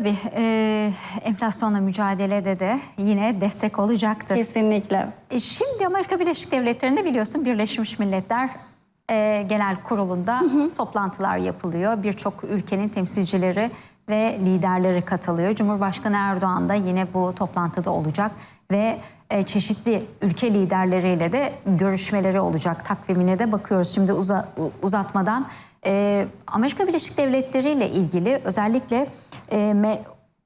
Tabii e, enflasyonla mücadelede de yine destek olacaktır. Kesinlikle. E, Şimdi Amerika Birleşik Devletleri'nde biliyorsun Birleşmiş Milletler e, Genel Kurulu'nda toplantılar yapılıyor. Birçok ülkenin temsilcileri ve liderleri katılıyor. Cumhurbaşkanı Erdoğan da yine bu toplantıda olacak ve e, çeşitli ülke liderleriyle de görüşmeleri olacak. Takvimine de bakıyoruz şimdi uza- uzatmadan. E, Amerika Birleşik Devletleri ile ilgili özellikle e, me-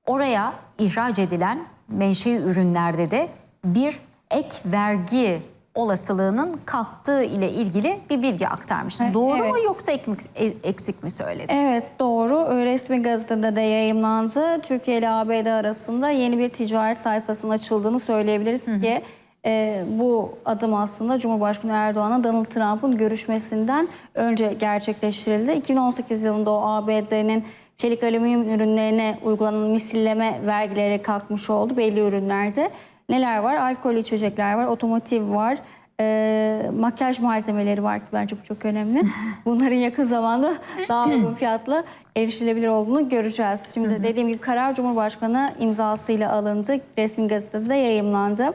oraya ihraç edilen menşei ürünlerde de bir ek vergi olasılığının kalktığı ile ilgili bir bilgi aktarmıştın. E, Doğru mu evet. yoksa ekmik- e- eksik mi söyledin? Evet doğru. Resmi gazetede de yayımlandı. Türkiye ile ABD arasında yeni bir ticaret sayfasının açıldığını söyleyebiliriz ki e, bu adım aslında Cumhurbaşkanı Erdoğan'ın Donald Trump'ın görüşmesinden önce gerçekleştirildi. 2018 yılında o ABD'nin çelik alüminyum ürünlerine uygulanan misilleme vergileri kalkmış oldu belli ürünlerde. Neler var? Alkol içecekler var, otomotiv var, e, makyaj malzemeleri var ki bence bu çok önemli. Bunların yakın zamanda daha uygun fiyatla erişilebilir olduğunu göreceğiz. Şimdi dediğim gibi karar Cumhurbaşkanı imzasıyla alındı. Resmi gazetede de yayımlandı.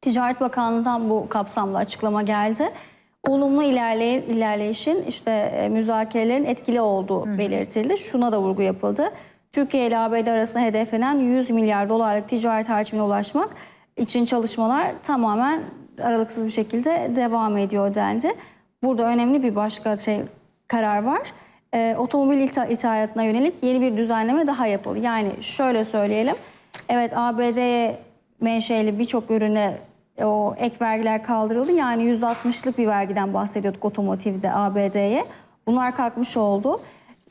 Ticaret Bakanlığı'ndan bu kapsamlı açıklama geldi. Olumlu ilerley ilerleyişin işte e, müzakerelerin etkili olduğu belirtildi. Şuna da vurgu yapıldı. Türkiye ile ABD arasında hedeflenen 100 milyar dolarlık ticaret hacmine ulaşmak için çalışmalar tamamen aralıksız bir şekilde devam ediyor dendi. Burada önemli bir başka şey karar var. Ee, otomobil itha- ithalatına yönelik yeni bir düzenleme daha yapıldı. Yani şöyle söyleyelim. Evet ABD'ye menşeli birçok ürüne o ek vergiler kaldırıldı. Yani %60'lık bir vergiden bahsediyorduk otomotivde ABD'ye. Bunlar kalkmış oldu.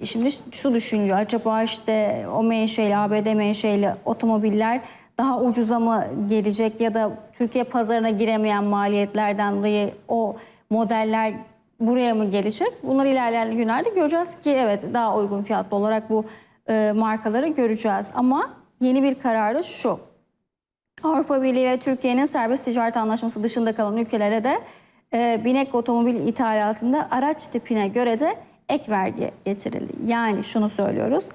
Şimdi şu düşünülüyor. Acaba işte o menşeli, ABD menşeli otomobiller daha ucuza mı gelecek ya da Türkiye pazarına giremeyen maliyetlerden dolayı o modeller buraya mı gelecek? Bunları ilerleyen günlerde göreceğiz ki evet daha uygun fiyatlı olarak bu e, markaları göreceğiz. Ama yeni bir karar da şu. Avrupa Birliği ve Türkiye'nin serbest ticaret anlaşması dışında kalan ülkelere de e, binek otomobil ithalatında araç tipine göre de ek vergi getirildi. Yani şunu söylüyoruz.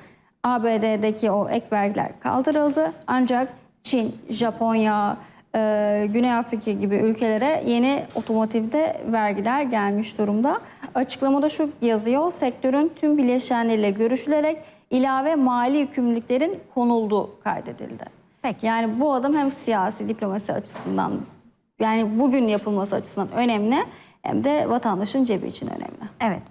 ABD'deki o ek vergiler kaldırıldı. Ancak Çin, Japonya, e, Güney Afrika gibi ülkelere yeni otomotivde vergiler gelmiş durumda. Açıklamada şu yazıyor. Sektörün tüm bileşenleriyle görüşülerek ilave mali yükümlülüklerin konulduğu kaydedildi. Peki. Yani bu adım hem siyasi diplomasi açısından yani bugün yapılması açısından önemli hem de vatandaşın cebi için önemli. Evet.